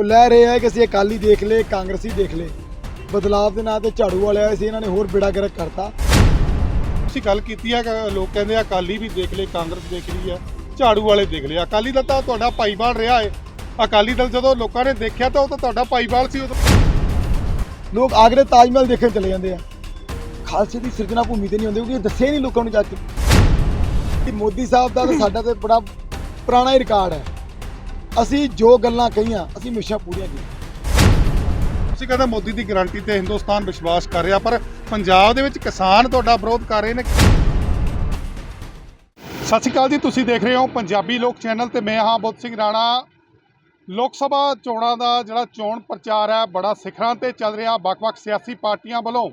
ਉਹ ਲੈ ਰਹੇ ਆ ਕਿ ਅਸੀਂ ਅਕਾਲੀ ਦੇਖ ਲਏ ਕਾਂਗਰਸੀ ਦੇਖ ਲਏ। ਬਦਲਾਵ ਦੇ ਨਾਂ ਤੇ ਝਾੜੂ ਵਾਲੇ ਆਏ ਸੀ ਇਹਨਾਂ ਨੇ ਹੋਰ ਬੇੜਾ ਗਰਕ ਕਰਤਾ। ਤੁਸੀਂ ਗੱਲ ਕੀਤੀ ਹੈ ਕਿ ਲੋਕ ਕਹਿੰਦੇ ਆ ਅਕਾਲੀ ਵੀ ਦੇਖ ਲਏ ਕਾਂਗਰਸ ਦੇਖ ਲਈ ਹੈ ਝਾੜੂ ਵਾਲੇ ਦੇਖ ਲਏ। ਅਕਾਲੀ ਦਲ ਤਾਂ ਤੁਹਾਡਾ ਭਾਈਵਾਲ ਰਿਹਾ ਹੈ ਅਕਾਲੀ ਦਲ ਜਦੋਂ ਲੋਕਾਂ ਨੇ ਦੇਖਿਆ ਤਾਂ ਉਹ ਤਾਂ ਤੁਹਾਡਾ ਭਾਈਵਾਲ ਸੀ ਉਦੋਂ। ਲੋਕ ਆਗਰੇ ਤਾਜ ਮਹਿਲ ਦੇਖਣ ਚਲੇ ਜਾਂਦੇ ਆ। ਖਾਲਸੇ ਦੀ ਸਿਰਜਣਾ ਭੂਮੀ ਤੇ ਨਹੀਂ ਹੁੰਦੇ ਕਿਉਂਕਿ ਹੀ ਨਹੀਂ ਲੋਕਾਂ ਨੂੰ ਜਾ ਕੇ। ਕਿ ਮੋਦੀ ਸਾਹਿਬ ਦਾ ਤਾਂ ਸਾਡਾ ਤੇ ਬੜਾ ਪੁਰਾਣਾ ਹੀ ਰਿਕਾਰਡ ਹੈ। ਅਸੀਂ ਜੋ ਗੱਲਾਂ ਕਹੀਆਂ, ਅਸੀਂ ਹਮੇਸ਼ਾ ਪੂਰੀਆਂ ਕੀਤੀਆਂ। ਤੁਸੀਂ ਕਹਿੰਦੇ ਮੋਦੀ ਦੀ ਗਾਰੰਟੀ ਤੇ ਹਿੰਦੁਸਤਾਨ ਵਿਸ਼ਵਾਸ ਕਰ ਰਿਹਾ, ਪਰ ਪੰਜਾਬ ਦੇ ਵਿੱਚ ਕਿਸਾਨ ਤੁਹਾਡਾ ਵਿਰੋਧ ਕਰ ਰਹੇ ਨੇ। ਸਤਿ ਸ਼੍ਰੀ ਅਕਾਲ ਜੀ, ਤੁਸੀਂ ਦੇਖ ਰਹੇ ਹੋ ਪੰਜਾਬੀ ਲੋਕ ਚੈਨਲ ਤੇ ਮੈਂ ਹਾਂ ਬੁੱਧ ਸਿੰਘ ਰਾਣਾ। ਲੋਕ ਸਭਾ ਚੋਣਾਂ ਦਾ ਜਿਹੜਾ ਚੋਣ ਪ੍ਰਚਾਰ ਹੈ, ਬੜਾ ਸਿਖਰਾਂ ਤੇ ਚੱਲ ਰਿਹਾ। ਵੱਖ-ਵੱਖ ਸਿਆਸੀ ਪਾਰਟੀਆਂ ਵੱਲੋਂ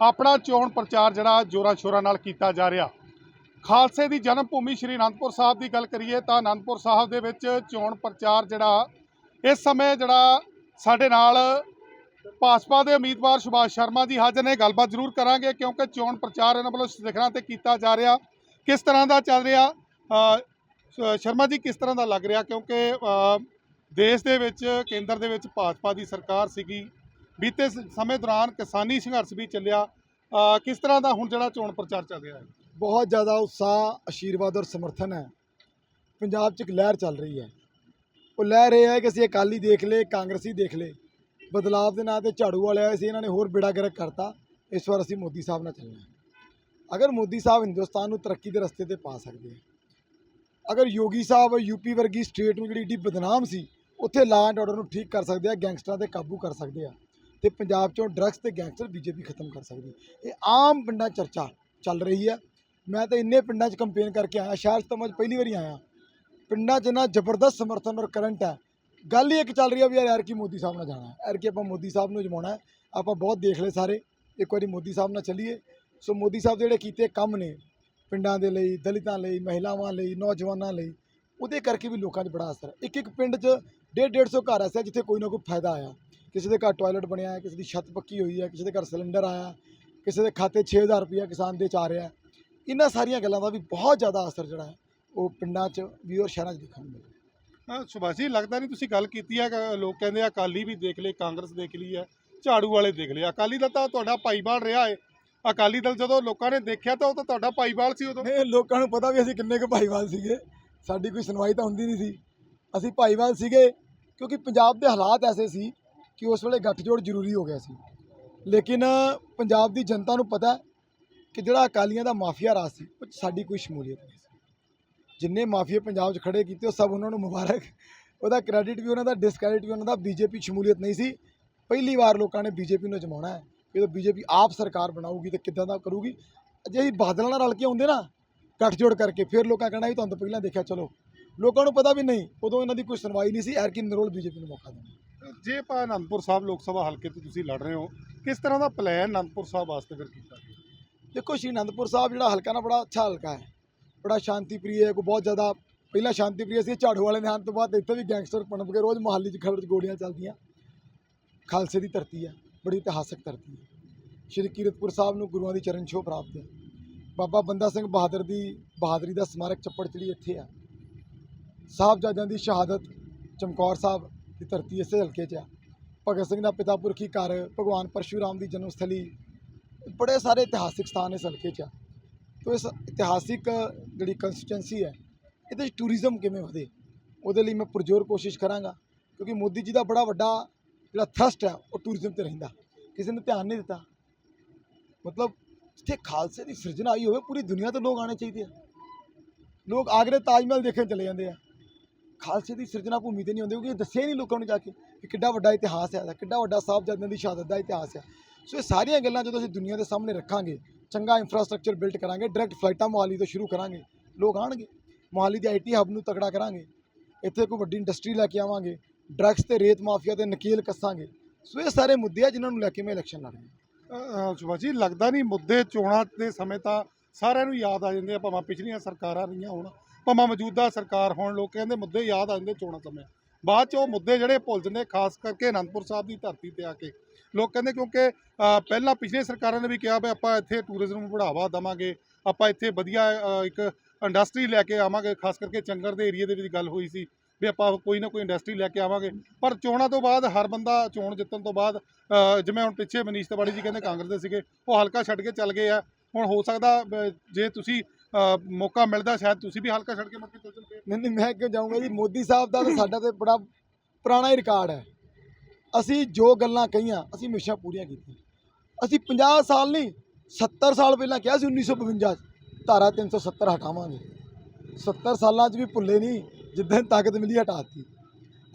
ਆਪਣਾ ਚੋਣ ਪ੍ਰਚਾਰ ਜਿਹੜਾ ਜੋਰਾਂ ਸ਼ੋਰਾਂ ਨਾਲ ਕੀਤਾ ਜਾ ਰਿਹਾ। ਖਾਲਸੇ ਦੀ ਜਨਮ ਭੂਮੀ ਸ਼੍ਰੀ ਅਨੰਦਪੁਰ ਸਾਹਿਬ ਦੀ ਗੱਲ ਕਰੀਏ ਤਾਂ ਅਨੰਦਪੁਰ ਸਾਹਿਬ ਦੇ ਵਿੱਚ ਚੋਣ ਪ੍ਰਚਾਰ ਜਿਹੜਾ ਇਸ ਸਮੇਂ ਜਿਹੜਾ ਸਾਡੇ ਨਾਲ ਭਾਜਪਾ ਦੇ ਉਮੀਦਵਾਰ ਸੁਭਾਸ਼ ਸ਼ਰਮਾ ਜੀ ਹਾਜ਼ਰ ਨੇ। ਗੱਲਬਾਤ ਜ਼ਰੂਰ ਕਰਾਂਗੇ ਕਿਉਂਕਿ ਚੋਣ ਪ੍ਰਚਾਰ ਇਹਨਾਂ ਵੱਲੋਂ ਸਿਖਰਾਂ ਤੇ ਕੀਤਾ ਜਾ ਰਿਹਾ। ਕਿਸ ਤਰ੍ਹਾਂ ਦਾ ਚੱਲ ਰਿਹਾ? ਸ਼ਰਮਾ ਜੀ, ਕਿਸ ਤਰ੍ਹਾਂ ਦਾ ਲੱਗ ਰਿਹਾ? ਕਿਉਂਕਿ ਦੇਸ਼ ਦੇ ਵਿੱਚ, ਕੇਂਦਰ ਦੇ ਵਿੱਚ ਭਾਜਪਾ ਦੀ ਸਰਕਾਰ ਸੀਗੀ। ਬੀਤੇ ਸ- ਸਮੇਂ ਦੌਰਾਨ ਕਿਸਾਨੀ ਸੰਘਰਸ਼ ਵੀ ਚੱਲਿਆ। ਕਿਸ ਤਰ੍ਹਾਂ ਦਾ ਹੁਣ ਜਿਹੜਾ ਚੋਣ ਪ੍ਰਚਾਰ ਚੱਲ ਰਿਹਾ ਹੈ? ਬਹੁਤ ਜ਼ਿਆਦਾ ਉਤਸ਼ਾਹ ਆਸ਼ੀਰਵਾਦ ਔਰ ਸਮਰਥਨ ਹੈ। ਪੰਜਾਬ 'ਚ ਇੱਕ ਲਹਿਰ ਚੱਲ ਰਹੀ ਹੈ। ਉਹ ਲਹਿਰ ਇਹ ਹੈ ਕਿ ਅਸੀਂ ਅਕਾਲੀ ਦੇਖ ਲਏ, ਕਾਂਗਰਸੀ ਦੇਖ ਲਏ। ਬਦਲਾਵ ਦੇ ਨਾਂ ਤੇ ਝਾੜੂ ਵਾਲੇ ਆਏ ਸੀ, ਇਹਨਾਂ ਨੇ ਹੋਰ ਬੇੜਾ ਗਰਕ ਕਰਤਾ। ਇਸ ਵਾਰ ਅਸੀਂ ਮੋਦੀ ਸਾਹਿਬ ਨਾਲ ਚੱਲਣਾ ਅਗਰ ਮੋਦੀ ਸਾਹਿਬ ਹਿੰਦੁਸਤਾਨ ਨੂੰ ਤਰੱਕੀ ਦੇ ਰਸਤੇ ਤੇ ਪਾ ਸਕਦੇ ਆ, ਅਗਰ ਯੋਗੀ ਸਾਹਿਬ ਯੂਪੀ ਵਰਗੀ ਸਟੇਟ ਨੂੰ ਜਿਹੜੀ ਏਡੀ ਬਦਨਾਮ ਸੀ, ਉੱਥੇ ਲਾ ਐਂਡ ਆਰਡਰ ਨੂੰ ਠੀਕ ਕਰ ਸਕਦੇ ਆ, ਗੈਂਗਸਟਰਾਂ ਤੇ ਕਾਬੂ ਕਰ ਸਕਦੇ ਆ, ਤੇ ਪੰਜਾਬ 'ਚੋਂ ਡਰੱਗਸ ਤੇ ਗੈਂਗਸਟਰ, ਬੀਜੇਪੀ ਖਤਮ ਕਰ ਸਕਦੀ ਇਹ ਆਮ ਪਿੰਡਾਂ ਚਰਚਾ ਚੱਲ ਰਹੀ ਹੈ। ਮੈਂ ਤਾਂ ਇੰਨੇ ਪਿੰਡਾਂ 'ਚ ਕੰਪੇਨ ਕਰਕੇ ਆਇਆ, ਸ਼ਹਿਰ 'ਚ ਤਾਂ ਮੈਂ ਪਹਿਲੀ ਵਾਰੀ ਆਇਆ। ਪਿੰਡਾਂ 'ਚ ਨਾ ਜ਼ਬਰਦਸਤ ਸਮਰਥਨ ਔਰ ਕਰੰਟ ਹੈ। ਗੱਲ ਹੀ ਇੱਕ ਚੱਲ ਰਹੀ ਹੈ ਵੀ ਯਾਰ ਯਾਰ ਕੀ ਮੋਦੀ ਸਾਹਿਬ ਨਾਲ ਜਾਣਾ ਹੈ। ਯਾਰ ਕੀ ਆਪਾਂ ਮੋਦੀ ਸਾਹਿਬ ਨੂੰ ਜਮਾਉਣਾ ਆਪਾਂ ਬਹੁਤ ਦੇਖ ਲਏ ਸਾਰੇ। ਇੱਕ ਵਾਰੀ ਮੋਦੀ ਸਾਹਿਬ ਨਾਲ ਚੱਲੀਏ। ਸੋ ਮੋਦੀ ਸਾਹਿਬ ਜਿਹੜੇ ਕੀਤੇ ਕੰਮ ਨੇ ਪਿੰਡਾਂ ਦੇ ਲਈ, ਦਲਿਤਾਂ ਲਈ, ਮਹਿਲਾਵਾਂ ਲਈ, ਨੌਜਵਾਨਾਂ ਲਈ, ਉਹਦੇ ਕਰਕੇ ਵੀ ਲੋਕਾਂ 'ਚ ਬੜਾ ਅਸਰ ਹੈ। ਇੱਕ ਇੱਕ ਪਿੰਡ 'ਚ ਡੇਢ ਡੇਢ ਸੌ ਘਰ ਐਸੇ ਜਿੱਥੇ ਕੋਈ ਨਾ ਕੋਈ ਫਾਇਦਾ ਆਇਆ। ਕਿਸੇ ਦੇ ਘਰ ਟਾਇਲਟ ਬਣਿਆ, ਕਿਸੇ ਦੀ ਛੱਤ ਪੱਕੀ ਹੋਈ ਹੈ, ਕਿਸੇ ਦੇ ਘਰ ਸਿਲੰਡਰ ਆਇਆ, ਕਿਸੇ ਦੇ ਖਾਤੇ 6000 ਰੁਪਇਆ ਕਿਸਾਨ ਦੇ ਚ ਆ ਰਿਹਾ ਇਹਨਾਂ ਸਾਰੀਆਂ ਗੱਲਾਂ ਦਾ ਵੀ ਬਹੁਤ ਜ਼ਿਆਦਾ ਅਸਰ ਜਿਹੜਾ ਹੈ ਉਹ ਪਿੰਡਾਂ 'ਚ ਵੀ ਔਰ ਸ਼ਹਿਰਾਂ 'ਚ ਦੇਖਣ ਨੂੰ ਮਿਲਿਆ। ਅ, ਸੁਭਾਸ਼ ਜੀ ਲੱਗਦਾ ਨਹੀਂ ਤੁਸੀਂ ਗੱਲ ਕੀਤੀ ਹੈ ਕਿ ਲੋਕ ਕਹਿੰਦੇ ਆ ਅਕਾਲੀ ਵੀ ਦੇਖ ਲਏ ਕਾਂਗਰਸ ਦੇਖ ਲਈ ਹੈ ਝਾੜੂ ਵਾਲੇ ਦੇਖ ਲਏ। ਅਕਾਲੀ ਦਲ ਤਾਂ ਤੁਹਾਡਾ ਭਾਈਵਾਲ ਰਿਹਾ ਹੈ ਅਕਾਲੀ ਦਲ ਜਦੋਂ ਲੋਕਾਂ ਨੇ ਦੇਖਿਆ ਤਾਂ ਉਹ ਤਾਂ ਤੁਹਾਡਾ ਭਾਈਵਾਲ ਸੀ ਉਦੋਂ। ਇਹ ਲੋਕਾਂ ਨੂੰ ਪਤਾ ਵੀ ਅਸੀਂ ਕਿੰਨੇ ਕੁ ਭਾਈਵਾਲ ਸੀਗੇ। ਸਾਡੀ ਕੋਈ ਸੁਣਵਾਈ ਤਾਂ ਹੁੰਦੀ ਨਹੀਂ ਸੀ। ਅਸੀਂ ਭਾਈਵਾਲ ਸੀਗੇ ਕਿਉਂਕਿ ਪੰਜਾਬ ਦੇ ਹਾਲਾਤ ਐਸੇ ਸੀ ਕਿ ਉਸ ਵੇਲੇ ਗੱਠਜੋੜ ਜ਼ਰੂਰੀ ਹੋ ਗਿਆ ਸੀ। ਲੇਕਿਨ ਪੰਜਾਬ ਦੀ ਜਨਤਾ ਨੂੰ ਪਤਾ ਹੈ ਕਿ ਜਿਹੜਾ ਅਕਾਲੀਆਂ ਦਾ ਮਾਫੀਆ ਰਾਜ ਸੀ, ਉਹ 'ਚ ਸਾਡੀ ਕੋਈ ਸ਼ਮੂਲੀਅਤ ਨਹੀਂ ਸੀ। ਜਿੰਨੇ ਮਾਫੀਆ ਪੰਜਾਬ 'ਚ ਖੜੇ ਕੀਤੇ, ਉਹ ਸਭ ਉਹਨਾਂ ਨੂੰ ਮੁਬਾਰਕ। ਉਹਦਾ ਕ੍ਰੈਡਿਟ ਵੀ ਉਹਨਾਂ ਦਾ ਡਿਸਕ੍ਰੈਡਿਟ ਵੀ ਉਹਨਾਂ ਦਾ, ਬੀਜੇਪੀ ਸ਼ਮੂਲੀਅਤ ਨਹੀਂ ਸੀ। ਪਹਿਲੀ ਵਾਰ ਲੋਕਾਂ ਨੇ ਬੀਜੇਪੀ ਨੂੰ ਜਮਾਉਣਾ ਹੈ। ਜਦੋਂ ਬੀਜੇਪੀ ਆਪ ਸਰਕਾਰ ਬਣਾਊਗੀ ਤੇ ਕਿੱਦਾਂ ਦਾ ਕਰੂਗੀ ਜੇ ਅਸੀਂ ਬਾਦਲਾਂ ਨਾਲ ਰਲ ਕੇ ਆਉਂਦੇ ਨਾ, ਗੱਠਜੋੜ ਕਰਕੇ ਫਿਰ ਲੋਕਾਂ ਕਹਿਣਾ ਵੀ ਤੁਹਾਨੂੰ ਪਹਿਲਾਂ ਦੇਖਿਆ, ਚਲੋ। ਲੋਕਾਂ ਨੂੰ ਪਤਾ ਵੀ ਨਹੀਂ, ਉਦੋਂ ਇਹਨਾਂ ਦੀ ਕੋਈ ਸੁਣਵਾਈ ਨਹੀਂ ਸੀ ਐਰਕੀ ਨਰੋਲ ਬੀਜੇਪੀ ਨੂੰ ਮੌਕਾ ਦੇਣਾ। ਜੇ ਆਪਾਂ ਅਨੰਦਪੁਰ ਸਾਹਿਬ ਲੋਕ ਸਭਾ ਹਲਕੇ ਤੋਂ ਤੁਸੀਂ ਲੜ ਰਹੇ ਹੋ, ਕਿਸ ਤਰ੍ਹਾਂ ਦਾ ਪਲਾਨ ਅਨੰਦਪੁਰ ਸਾਹਿਬ ਵਾਸਤੇ ਫਿਰ ਕੀਤਾ ਦੇਖੋ ਸ਼੍ਰੀ ਅਨੰਦਪੁਰ ਸਾਹਿਬ ਜਿਹੜਾ ਹਲਕਾ ਨਾ ਬੜਾ ਅੱਛਾ ਹਲਕਾ ਹੈ। ਬੜਾ ਸ਼ਾਂਤੀ ਪ੍ਰਿय ਹੈ ਕੋਈ ਬਹੁਤ ਜ਼ਿਆਦਾ ਪਹਿਲਾਂ ਸ਼ਾਂਤੀ ਪ੍ਰਿय ਸੀ, ਝਾੜੂ ਵਾਲੇ ਦੇ ਆਉਣ ਤੋਂ ਬਾਅਦ ਇੱਥੇ ਵੀ ਗੈਂਗਸਟਰ ਪਣਪ ਕੇ ਰੋਜ਼ ਮੁਹੱਲੀ 'ਚ ਖਬਰ 'ਚ ਗੋਲੀਆਂ ਚੱਲਦੀਆਂ। ਖਾਲਸੇ ਦੀ ਧਰਤੀ ਹੈ, ਬੜੀ ਇਤਿਹਾਸਕ ਧਰਤੀ ਹੈ। ਸ਼੍ਰੀ ਕੀਰਤਪੁਰ ਸਾਹਿਬ ਨੂੰ ਗੁਰੂਆਂ ਦੀ ਚਰਨ ਛੋਹ ਪ੍ਰਾਪਤ ਹੈ। ਬਾਬਾ ਬੰਦਾ ਸਿੰਘ ਬਹਾਦਰ ਦੀ ਬਹਾਦਰੀ ਦਾ ਸਮਾਰਕ ਚੱਪੜ ਚਿੜੀ ਇੱਥੇ ਆ ਸਾਹਿਬਜ਼ਾਦਿਆਂ ਦੀ ਸ਼ਹਾਦਤ ਚਮਕੌਰ ਸਾਹਿਬ ਦੀ ਧਰਤੀ ਇਸੇ ਹਲਕੇ 'ਚ ਆ ਭਗਤ ਸਿੰਘ ਦਾ ਪਿਤਾ ਪੁਰਖੀ ਘਰ ਭਗਵਾਨ ਪਰਸ਼ੂਰਾਮ ਦੀ ਜਨਮ ਸਥਲੀ ਬੜੇ ਸਾਰੇ ਇਤਿਹਾਸਿਕ ਸਥਾਨ ਇਸ ਹਲਕੇ 'ਚ ਆ। ਤੋ ਇਸ ਇਤਿਹਾਸਿਕ, ਜਿਹੜੀ ਕੰਸਟੀਟੈਂਸੀ ਹੈ, ਇਹਦੇ 'ਚ ਟੂਰਿਜ਼ਮ ਕਿਵੇਂ ਵਧੇ? ਉਹਦੇ ਲਈ ਮੈਂ ਪੁਰਜੋਰ ਕੋਸ਼ਿਸ਼ ਕਰਾਂਗਾ, ਕਿਉਂਕਿ ਮੋਦੀ ਜੀ ਦਾ ਬੜਾ ਵੱਡਾ ਜਿਹੜਾ ਥਰਸਟ ਹੈ, ਉਹ ਟੂਰਿਜ਼ਮ ਤੇ ਰਹਿੰਦਾ। ਕਿਸੇ ਨੇ ਧਿਆਨ ਨਹੀਂ ਦਿੱਤਾ। ਮਤਲਬ ਜਿੱਥੇ ਖਾਲਸੇ ਦੀ ਸਿਰਜਣਾ ਆਈ ਹੋਵੇ, ਪੂਰੀ ਦੁਨੀਆ ਤੋਂ ਲੋਕ ਆਣੇ ਚਾਹੀਦੇ ਆ। ਲੋਕ ਆਗਰੇ ਤਾਜ ਮਹਿਲ ਦੇਖਣ ਚਲੇ ਜਾਂਦੇ ਆ। ਖਾਲਸੇ ਦੀ ਸਿਰਜਣਾ ਭੂਮੀ ਤੇ ਨਹੀਂ ਹੁੰਦੇ ਕਿਉਂਕਿ ਦੱਸਿਆ ਹੀ ਨਹੀਂ ਲੋਕਾਂ ਨੂੰ ਜਾ ਕੇ ਕਿ ਕਿੱਡਾ ਵੱਡਾ ਇਤਿਹਾਸ ਹੈ, ਕਿੱਡਾ ਵੱਡਾ ਸਾਹਿਬਜ਼ਾਦਿਆਂ ਦੀ ਸ਼ਹਾਦਤ ਦਾ ਇਤਿਹਾਸ ਹੈ। ਸੋ ਇਹ ਸਾਰੀਆਂ ਗੱਲਾਂ ਜਦੋਂ ਅਸੀਂ ਦੁਨੀਆ ਦੇ ਸਾਹਮਣੇ ਰੱਖਾਂਗੇ ਚੰਗਾ ਇਨਫਰਾਸਟ੍ਰਕਚਰ ਬਿਲਡ ਕਰਾਂਗੇ ਡਾਇਰੈਕਟ ਫਲਾਈਟਾਂ ਮੋਹਾਲੀ ਤੋਂ ਸ਼ੁਰੂ ਕਰਾਂਗੇ ਲੋਕ ਆਣਗੇ ਮੋਹਾਲੀ ਦੇ ਆਈਟੀ ਹੱਬ ਨੂੰ ਤਕੜਾ ਕਰਾਂਗੇ। ਇੱਥੇ ਕੋਈ ਵੱਡੀ ਇੰਡਸਟਰੀ ਲੈ ਕੇ ਆਵਾਂਗੇ ਡਰੱਗਸ ਤੇ ਰੇਤ ਮਾਫੀਆ ਤੇ ਨਕੀਲ ਕੱਸਾਂਗੇ। ਸੋ ਇਹ ਸਾਰੇ ਮੁੱਦੇ ਆ ਜਿਨ੍ਹਾਂ ਨੂੰ ਲੈ ਕੇ ਮੈਂ ਇਲੈਕਸ਼ਨ ਲੜਨਾ ਅ, ਜੀ ਲੱਗਦਾ ਨਹੀਂ ਮੁੱਦੇ ਚੋਣਾਂ ਦੇ ਸਮੇਂ ਤਾਂ ਸਾਰਿਆਂ ਨੂੰ ਯਾਦ ਆ ਜਾਂਦੇ ਆ ਭਾਵੇਂ ਪਿਛਲੀਆਂ ਸਰਕਾਰਾਂ ਰਹੀਆਂ ਹੋਣ ਭਾਵੇਂ ਮੌਜੂਦਾ ਸਰਕਾਰ ਹੋਣ ਲੋਕ ਕਹਿੰਦੇ ਮੁੱਦੇ ਯਾਦ ਆ ਜਾਂਦੇ ਚੋਣਾਂ ਸਮੇਂ। ਬਾਅਦ ਚ ਉਹ ਮੁੱਦੇ ਜਿਹੜੇ ਭੁੱਲ ਜਾਂਦੇ ਖਾਸ ਕਰਕੇ ਅਨੰਦਪੁਰ ਸਾਹਿਬ ਦੀ ਧਰਤੀ ਤੇ ਆ ਕੇ। ਲੋਕ ਕਹਿੰਦੇ ਕਿਉਂਕਿ ਪਹਿਲਾਂ ਪਿਛਲੇ ਸਰਕਾਰਾਂ ਨੇ ਵੀ ਕਿਹਾ ਵੀ ਆਪਾਂ ਇੱਥੇ ਟੂਰਿਜ਼ਮ ਨੂੰ ਬੜਾਵਾ ਦੇਵਾਂਗੇ, ਆਪਾਂ ਇੱਥੇ ਵਧੀਆ ਇੱਕ ਇੰਡਸਟਰੀ ਲੈ ਕੇ ਆਵਾਂਗੇ, ਖਾਸ ਕਰਕੇ ਚੰਗਰ ਦੇ ਏਰੀਆ ਦੇ ਵਿੱਚ ਗੱਲ ਹੋਈ ਸੀ ਵੀ ਆਪਾਂ ਕੋਈ ਨਾ ਕੋਈ ਇੰਡਸਟਰੀ ਲੈ ਕੇ ਆਵਾਂਗੇ। ਪਰ ਚੋਣਾਂ ਤੋਂ ਬਾਅਦ ਹਰ ਬੰਦਾ ਚੋਣ ਜਿੱਤਣ ਤੋਂ ਬਾਅਦ ਜਿਵੇਂ ਹੁਣ ਪਿੱਛੇ ਮਨੀਸ਼ ਤਿਵਾੜੀ ਜੀ ਕਹਿੰਦੇ ਕਾਂਗਰਸ ਦੇ ਸੀਗੇ, ਉਹ ਹਲਕਾ ਛੱਡ ਕੇ ਚੱਲ ਗਏ ਆ। ਹੁਣ ਹੋ ਸਕਦਾ ਜੇ ਤੁਸੀਂ ਮੌਕਾ ਮਿਲਦਾ ਸ਼ਾਇਦ ਤੁਸੀਂ ਵੀ ਹਲਕਾ ਛੱਡ ਕੇ ਮੁੜ ਕੇ ਚੱਲ ਜਾਂਦੇ ਨਹੀਂ ਨਹੀਂ ਮੈਂ ਕਿਉਂ ਜਾਊਂਗਾ ਜੀ? ਮੋਦੀ ਸਾਹਿਬ ਦਾ ਤਾਂ ਸਾਡਾ ਤੇ ਬੜਾ ਪੁਰਾਣਾ ਹੀ ਰਿਕਾਰਡ ਹੈ। ਅਸੀਂ ਜੋ ਗੱਲਾਂ ਕਹੀਆਂ ਅਸੀਂ ਹਮੇਸ਼ਾ ਪੂਰੀਆਂ ਕੀਤੀਆਂ। ਅਸੀਂ 50 ਸਾਲ ਨਹੀਂ 70 ਸਾਲ ਪਹਿਲਾਂ ਕਿਹਾ ਸੀ 1952 ਚ ਧਾਰਾ 370 ਹਟਾਵਾਂਗੇ। 70 ਸਾਲਾਂ 'ਚ ਵੀ ਭੁੱਲੇ ਨਹੀਂ ਜਿੱਦਾਂ ਤਾਕਤ ਮਿਲੀ ਹਟਾਤੀ।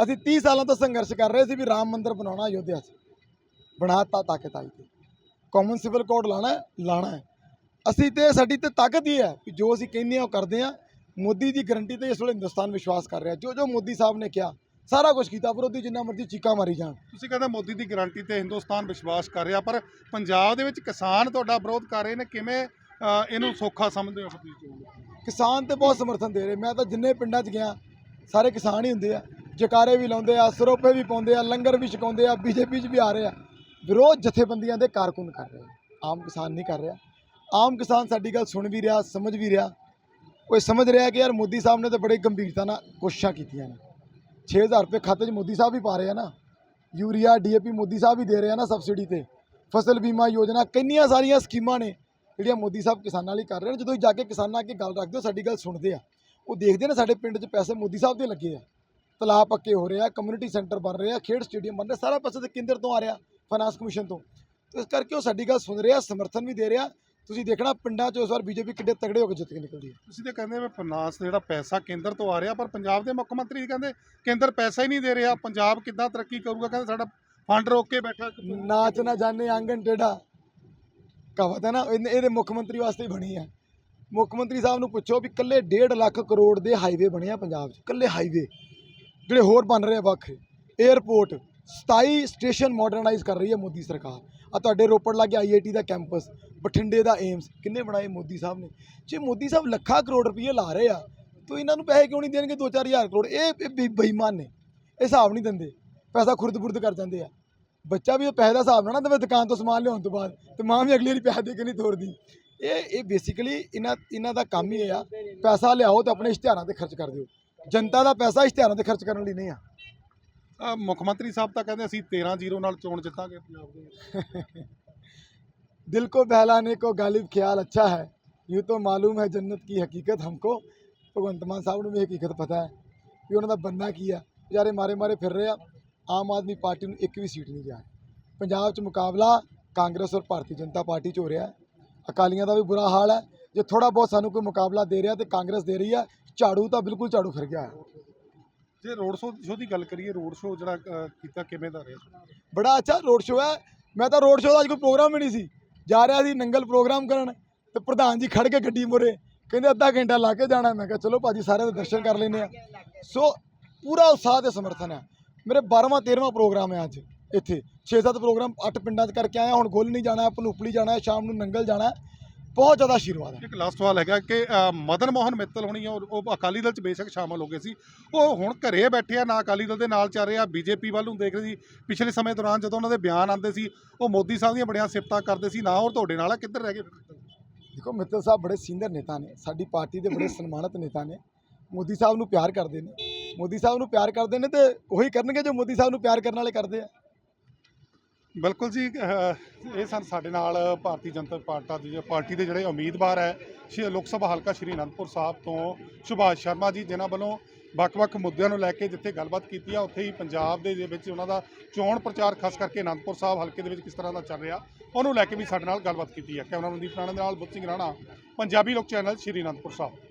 ਅਸੀਂ 30 ਸਾਲਾਂ ਤੋਂ ਸੰਘਰਸ਼ ਕਰ ਰਹੇ ਸੀ ਵੀ ਰਾਮ ਮੰਦਿਰ ਬਣਾਉਣਾ ਅਯੋਧਿਆ 'ਚ। ਬਣਾਤਾ ਤਾਕਤ ਆਈ ਤੇ। ਕਾਮਨ ਸਿਵਲ ਕੋਡ ਲਾਣਾ ਹੈ, ਲਾਣਾ ਅਸੀਂ ਤੇ ਸਾਡੀ ਤੇ ਤਾਕਤ ਹੀ ਹੈ ਵੀ ਜੋ ਅਸੀਂ ਕਹਿੰਦੇ ਹਾਂ ਉਹ ਕਰਦੇ ਹਾਂ। ਮੋਦੀ ਦੀ ਗਰੰਟੀ ਤੇ ਇਸ ਵੇਲੇ ਹਿੰਦੁਸਤਾਨ ਵਿਸ਼ਵਾਸ ਕਰ ਰਿਹਾ। ਜੋ ਜੋ ਮੋਦੀ ਸਾਹਿਬ ਨੇ ਕਿਹਾ ਸਾਰਾ ਕੁਝ ਕੀਤਾ ਵਿਰੋਧੀ ਜਿੰਨਾ ਮਰਜ਼ੀ ਚੀਕਾਂ ਮਾਰੀ ਜਾਣ। ਤੁਸੀਂ ਕਹਿੰਦੇ ਮੋਦੀ ਦੀ ਗਾਰੰਟੀ ਤੇ ਹਿੰਦੁਸਤਾਨ ਵਿਸ਼ਵਾਸ ਕਰ ਰਿਹਾ ਪਰ ਪੰਜਾਬ ਦੇ ਵਿੱਚ ਕਿਸਾਨ ਤੁਹਾਡਾ ਵਿਰੋਧ ਕਰ ਰਹੇ ਨੇ ਕਿਵੇਂ ਇਹਨੂੰ ਸੌਖਾ ਸਮਝਦੇ ਹੋ ਕਿਸਾਨ ਤੇ ਬਹੁਤ ਸਮਰਥਨ ਦੇ ਰਹੇ। ਮੈਂ ਤਾਂ ਜਿੰਨੇ ਪਿੰਡਾਂ 'ਚ ਗਿਆ ਸਾਰੇ ਕਿਸਾਨ ਹੀ ਹੁੰਦੇ ਆ। ਜਕਾਰੇ ਵੀ ਲਾਉਂਦੇ ਆ ਸਰੋਪੇ ਵੀ ਪਾਉਂਦੇ ਆ ਲੰਗਰ ਵੀ ਛਕਾਉਂਦੇ ਆ ਬੀਜੇਪੀ 'ਚ ਵੀ ਆ ਰਹੇ ਆ। ਵਿਰੋਧ ਜਥੇਬੰਦੀਆਂ ਦੇ ਕਾਰਕੁਨ ਕਰ ਰਹੇ। ਆਮ ਕਿਸਾਨ ਨਹੀਂ ਕਰ ਰਿਹਾ। ਆਮ ਕਿਸਾਨ ਸਾਡੀ ਗੱਲ ਸੁਣ ਵੀ ਰਿਹਾ ਸਮਝ ਵੀ ਰਿਹਾ। ਉਹ ਇਹ ਸਮਝ ਰਿਹਾ ਕਿ ਯਾਰ ਮੋਦੀ ਸਾਹਿਬ ਨੇ ਤਾਂ ਬੜੇ ਗੰਭੀਰਤਾ ਨਾਲ ਕੋਸ਼ਿਸ਼ਾਂ ਕੀਤੀਆਂ ਨੇ। 6000 ਰੁਪਏ ਖਾਤੇ 'ਚ ਮੋਦੀ ਸਾਹਿਬ ਵੀ ਪਾ ਰਹੇ ਆ ਨਾ। ਯੂਰੀਆ ਡੀਏਪੀ ਮੋਦੀ ਸਾਹਿਬ ਵੀ ਦੇ ਰਹੇ ਆ ਨਾ ਸਬਸਿਡੀ ਤੇ। ਫਸਲ ਬੀਮਾ ਯੋਜਨਾ ਕਿੰਨੀਆਂ ਸਾਰੀਆਂ ਸਕੀਮਾਂ ਨੇ ਜਿਹੜੀਆਂ ਮੋਦੀ ਸਾਹਿਬ ਕਿਸਾਨਾਂ ਲਈ ਕਰ ਰਹੇ ਨੇ। ਜਦੋਂ ਜਾ ਕੇ ਕਿਸਾਨਾਂ ਅੱਗੇ ਗੱਲ ਰੱਖਦੇ ਹੋ ਸਾਡੀ ਗੱਲ ਸੁਣਦੇ ਆ। ਉਹ ਦੇਖਦੇ ਨੇ ਸਾਡੇ ਪਿੰਡ 'ਚ ਪੈਸੇ ਮੋਦੀ ਸਾਹਿਬ ਦੇ ਲੱਗੇ ਆ। ਤਲਾਅ ਪੱਕੇ ਹੋ ਰਹੇ ਆ ਕਮਿਊਨਿਟੀ ਸੈਂਟਰ ਬਣ ਰਹੇ ਆ, ਖੇਡ ਸਟੇਡੀਅਮ ਬਣ ਰਿਹਾ ਸਾਰਾ ਪੈਸਾ ਤੇ ਕੇਂਦਰ ਤੋਂ ਆ ਰਿਹਾ ਫਾਈਨਾਂਸ ਕਮਿਸ਼ਨ ਤੋਂ। ਇਸ ਕਰਕੇ ਉਹ ਸਾਡੀ ਗੱਲ ਸੁਣ ਰਿਹਾ ਸਮਰਥਨ ਵੀ ਦੇ ਰਿਹਾ ਤੁਸੀਂ ਦੇਖਣਾ ਪਿੰਡਾਂ 'ਚ ਇਸ ਵਾਰ ਬੀਜੇਪੀ ਕਿੱਡੇ ਤਗੜੇ ਹੋ ਕੇ ਜਿੱਤ ਕੇ ਨਿਕਲਦੀ ਹੈ। ਤੁਸੀਂ ਤੇ ਕਹਿੰਦੇ ਵੀ ਫਾਈਨਾਂਸ ਜਿਹੜਾ ਪੈਸਾ ਕੇਂਦਰ ਤੋਂ ਆ ਰਿਹਾ ਪਰ ਪੰਜਾਬ ਦੇ ਮੁੱਖ ਮੰਤਰੀ ਕਹਿੰਦੇ ਕੇਂਦਰ ਪੈਸਾ ਹੀ ਨਹੀਂ ਦੇ ਰਿਹਾ। ਪੰਜਾਬ ਕਿੱਦਾਂ ਤਰੱਕੀ ਕਰੂਗਾ? ਕਹਿੰਦੇ ਸਾਡਾ ਫੰਡ ਰੋਕ ਕੇ ਬੈਠਾ ਨਾਚ ਨਾ ਜਾਣੇ ਆਂਗਨ ਟੇਢਾ। ਕਹਾਵਤ ਹੈ ਨਾ ਇਹਦੇ ਮੁੱਖ ਮੰਤਰੀ ਵਾਸਤੇ ਹੀ ਬਣੀ ਹੈ। ਮੁੱਖ ਮੰਤਰੀ ਸਾਹਿਬ ਨੂੰ ਪੁੱਛੋ ਵੀ ਕੱਲੇ 1.5 ਲੱਖ ਕਰੋੜ ਦੇ ਹਾਈਵੇ ਬਣੇ ਆ ਪੰਜਾਬ 'ਚ ਕੱਲੇ ਹਾਈਵੇ ਜਿਹੜੇ ਹੋਰ ਬਣ ਰਹੇ ਆ ਵੱਖ। 에ਅਰਪੋਰਟ 27 ਸਟੇਸ਼ਨ ਮਾਡਰਨਾਈਜ਼ ਕਰ ਰਹੀ ਹੈ ਮੋਦੀ ਸਰਕਾਰ। ਆ ਤੁਹਾਡੇ ਰੋਪੜ ਲਾਗੇ ਆਈਆਈਟੀ ਦਾ ਕੈਂਪਸ, ਬਠਿੰਡੇ ਦਾ ਏਮਸ, ਕਿੰਨੇ ਬਣਾਏ ਮੋਦੀ ਸਾਹਿਬ ਨੇ? ਜੇ ਮੋਦੀ ਸਾਹਿਬ ਲੱਖਾਂ ਕਰੋੜ ਰੁਪਏ ਲਾ ਰਹੇ ਆ, ਤਾਂ ਇਹਨਾਂ ਨੂੰ ਪੈਸੇ ਕਿਉਂ ਨਹੀਂ ਦੇਣਗੇ 2-4000 ਕਰੋੜ? ਇਹ ਬੇ- ਬੇਈਮਾਨ ਨੇ, ਇਹ ਹਿਸਾਬ ਨਹੀਂ ਦਿੰਦੇ, ਪੈਸਾ ਖੁਰਦ-ਬੁਰਦ ਕਰ ਜਾਂਦੇ ਆ। ਬੱਚਾ ਵੀ ਉਹ ਪੈਸੇ ਦਾ ਹਿਸਾਬ ਨਾਲ ਨਾ ਦੇਵੇ, ਦੁਕਾਨ ਤੋਂ ਸਮਾਨ ਲਿਆਉਣ ਤੋਂ ਬਾਅਦ, ਤੇ ਮਾਂ ਵੀ ਅਗਲੀ ਵਾਰੀ ਪੈਸੇ ਦੇ ਕੇ ਨਹੀਂ ਤੋਰਦੀ। ਇਹ ਇਹ ਬੇਸਿਕਲੀ ਇਹਨਾਂ ਇਹਨਾਂ ਦਾ ਕੰਮ ਹੀ ਇਹ ਆ, ਪੈਸਾ ਲਿਆਓ ਤੇ ਆਪਣੇ ਇਸ਼ਤਿਹਾਰਾਂ ਤੇ ਖਰਚ ਕਰ ਦਿਓ। ਜਨਤਾ ਦਾ ਪੈਸਾ ਇਸ਼ਤਿਹਾਰਾਂ ਤੇ ਖਰਚ ਕਰਨ ਲਈ ਨਹੀਂ ਆ। ਮੁੱਖ ਮੰਤਰੀ ਸਾਹਿਬ ਤਾਂ ਕਹਿੰਦੇ ਅਸੀਂ 13-0 ਨਾਲ ਚੋਣ ਜਿੱਤਾਂਗੇ ਪੰਜਾਬ ਦੇ ਵਿੱਚ। दिल को बहलाने को गालिब ख्याल अच्छा है यूँ तो मालूम है जन्नत की हकीकत हमको ਭਗਵੰਤ ਮਾਨ ਸਾਹਿਬ ਨੂੰ ਵੀ ਹਕੀਕਤ ਪਤਾ ਹੈ ਵੀ ਉਹਨਾਂ ਦਾ ਬੰਦਾ ਕੀ ਆ ਵਿਚਾਰੇ ਮਾਰੇ ਮਾਰੇ ਫਿਰ ਰਹੇ ਆ ਆਮ ਆਦਮੀ ਪਾਰਟੀ ਨੂੰ ਇੱਕ ਵੀ ਸੀਟ ਨਹੀਂ ਗਿਆ ਪੰਜਾਬ 'ਚ ਮੁਕਾਬਲਾ ਕਾਂਗਰਸ ਔਰ ਭਾਰਤੀ ਜਨਤਾ ਪਾਰਟੀ 'ਚ ਹੋ ਰਿਹਾ ਹੈ ਅਕਾਲੀਆਂ ਦਾ ਵੀ ਬੁਰਾ ਹਾਲ ਹੈ ਜੇ ਥੋੜਾ ਬਹੁਤ ਸਾਨੂੰ ਕੋਈ ਮੁਕਾਬਲਾ ਦੇ ਰਿਹਾ ਤੇ ਕਾਂਗਰਸ ਦੇ ਰਹੀ ਹੈ ਝਾੜੂ ਤਾਂ ਬਿਲਕੁਲ ਝਾੜੂ ਫਿਰ ਗਿਆ ਹੈ ਜੇ ਰੋਡ ਸ਼ੋਅ ਦੀ ਗੱਲ ਕਰੀਏ, ਰੋਡ ਸ਼ੋਅ ਜਿਹੜਾ ਕੀਤਾ ਕਿਵੇਂ ਦਾ ਰਿਹਾ? ਬੜਾ ਅੱਛਾ ਰੋਡ ਸ਼ੋਅ ਹੈ। ਮੈਂ ਤਾਂ ਰੋਡ ਸ਼ੋਅ ਦਾ ਅੱਜ ਕੋਈ ਪ੍ਰੋਗਰਾਮ ਹੀ ਨਹੀਂ ਸੀ। ਜਾ ਰਿਹਾ ਸੀ ਨੰਗਲ ਪ੍ਰੋਗਰਾਮ ਕਰਨ ਤੇ ਪ੍ਰਧਾਨ ਜੀ ਖੜ ਕੇ ਗੱਡੀ ਮੁਰੇ, ਕਹਿੰਦੇ ਅੱਧਾ ਘੰਟਾ ਲਾ ਕੇ ਜਾਣਾ। ਮੈਂ ਕਿਹਾ, ਚਲੋ ਭਾਜੀ, ਸਾਰਿਆਂ ਦੇ ਦਰਸ਼ਨ ਕਰ ਲੈਨੇ ਆ ਸੋ ਪੂਰਾ ਉਤਸ਼ਾਹ ਤੇ ਸਮਰਥਨ ਹੈ। ਮੇਰੇ 12ਵਾਂ 13ਵਾਂ ਪ੍ਰੋਗਰਾਮ ਹੈ ਅੱਜ ਇੱਥੇ। 6-7 ਪ੍ਰੋਗਰਾਮ 8 ਪਿੰਡਾਂ 'ਚ ਕਰਕੇ ਆਇਆ। ਹੁਣ ਗੋਲ ਨਹੀਂ ਜਾਣਾ, ਭਨੂਪਲੀ ਜਾਣਾ, ਸ਼ਾਮ ਨੂੰ ਨੰਗਲ ਜਾਣਾ। ਬਹੁਤ ਜ਼ਿਆਦਾ ਆਸ਼ੀਰਵਾਦ ਹੈ। ਇੱਕ ਲਾਸਟ ਸਵਾਲ ਹੈਗਾ ਕਿ ਅ, ਮਦਨ ਮੋਹਨ ਮਿੱਤਲ ਹੋਣੀ ਆ, ਉਹ ਉਹ ਅਕਾਲੀ ਦਲ ਚ ਬੇਸ਼ੱਕ ਸ਼ਾਮਲ ਹੋ ਗਏ ਸੀ। ਉਹ ਹੁਣ ਘਰੇ ਬੈਠੇ ਆ ਨਾ ਅਕਾਲੀ ਦਲ ਦੇ ਨਾਲ ਚੱਲ ਰਹੇ। ਆ ਬੀਜੇਪੀ ਵੱਲ ਨੂੰ ਦੇਖ ਰਹੇ ਸੀ। ਪਿਛਲੇ ਸਮੇਂ ਦੌਰਾਨ ਜਦੋਂ ਉਹਨਾਂ ਦੇ ਬਿਆਨ ਆਉਂਦੇ ਸੀ ਉਹ ਮੋਦੀ ਸਾਹਿਬ ਦੀਆਂ ਬੜੀਆਂ ਸਿਫਤਾਂ ਕਰਦੇ ਸੀ। ਨਾ ਉਹ ਤੁਹਾਡੇ ਨਾਲ ਆ ਕਿੱਧਰ ਰਹਿ ਗਏ? ਦੇਖੋ ਮਿੱਤਲ ਸਾਹਿਬ ਬੜੇ ਸੀਨੀਅਰ ਨੇਤਾ ਨੇ। ਸਾਡੀ ਪਾਰਟੀ ਦੇ ਬੜੇ ਸਨਮਾਨਿਤ ਨੇਤਾ ਨੇ। ਮੋਦੀ ਸਾਹਿਬ ਨੂੰ ਪਿਆਰ ਕਰਦੇ ਨੇ। ਮੋਦੀ ਸਾਹਿਬ ਨੂੰ ਪਿਆਰ ਕਰਦੇ ਨੇ ਤੇ ਉਹੀ ਕਰਨਗੇ ਜੋ ਮੋਦੀ ਸਾਹਿਬ ਨੂੰ ਪਿਆਰ ਕਰਨ ਵਾਲੇ ਕਰਦੇ ਆ। ਬਿਲਕੁਲ ਜੀ ਇਹ ਸਨ ਸਾਡੇ ਨਾਲ ਭਾਰਤੀ ਜਨਤਾ ਪਾਰਟੀ ਦੇ ਪਾਰਟੀ ਦੇ ਜਿਹੜੇ ਉਮੀਦਵਾਰ ਹੈ, ਸ਼੍ਰੀ ਲੋਕ ਸਭਾ ਹਲਕਾ ਸ਼੍ਰੀ ਅਨੰਦਪੁਰ ਸਾਹਿਬ ਤੋਂ ਸੁਭਾਸ਼ ਸ਼ਰਮਾ ਜੀ, ਜਿਨ੍ਹਾਂ ਵੱਲੋਂ ਵੱਖ-ਵੱਖ ਮੁੱਦਿਆਂ ਨੂੰ ਲੈ ਕੇ ਜਿੱਥੇ ਗੱਲਬਾਤ ਕੀਤੀ ਆ, ਉੱਥੇ ਹੀ ਪੰਜਾਬ ਦੇ ਵਿੱਚ ਉਹਨਾਂ ਦਾ ਚੋਣ ਪ੍ਰਚਾਰ ਖਾਸ ਕਰਕੇ ਅਨੰਦਪੁਰ ਸਾਹਿਬ ਹਲਕੇ ਦੇ ਵਿੱਚ ਕਿਸ ਤਰ੍ਹਾਂ ਦਾ ਚੱਲ ਰਿਹਾ, ਉਹਨੂੰ ਲੈ ਕੇ ਵੀ ਸਾਡੇ ਨਾਲ ਗੱਲਬਾਤ ਕੀਤੀ ਹੈ ਕੈਮਰਾ ਮਨਦੀਪ ਰਾਣਾ ਦੇ ਨਾਲ ਬੁੱਧ ਸਿੰਘ ਰਾਣਾ, ਪੰਜਾਬੀ ਲੋਕ ਚੈਨਲ ਸ਼੍ਰੀ ਅਨੰਦਪੁਰ ਸਾਹਿਬ।